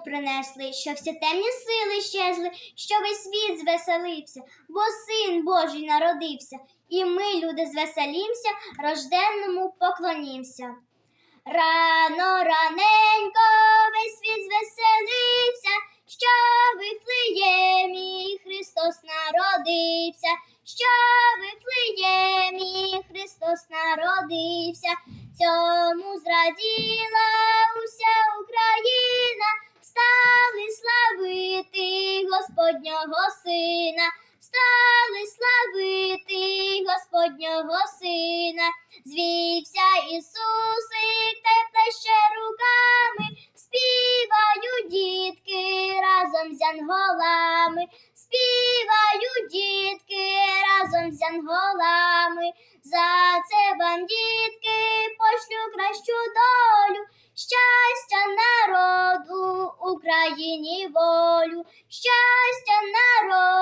принесли, що всі темні сили щезли, що весь світ звеселився, бо син Божий народився, і ми, люди, звеселімся, рожденному поклонімся. Рано раненько весь світ звеселився, що в Вифлеємі Христос народився, що в Вифлеємі Христос народився, цьому зраділа Господнього Сина, стали славити Господнього Сина, звівся Ісусик, й руками, співають дітки разом з янголами, співають дітки разом з янголами. За це вам, дітки, пошлю кращу долю, щастя народу, Україні волю, щастя народ.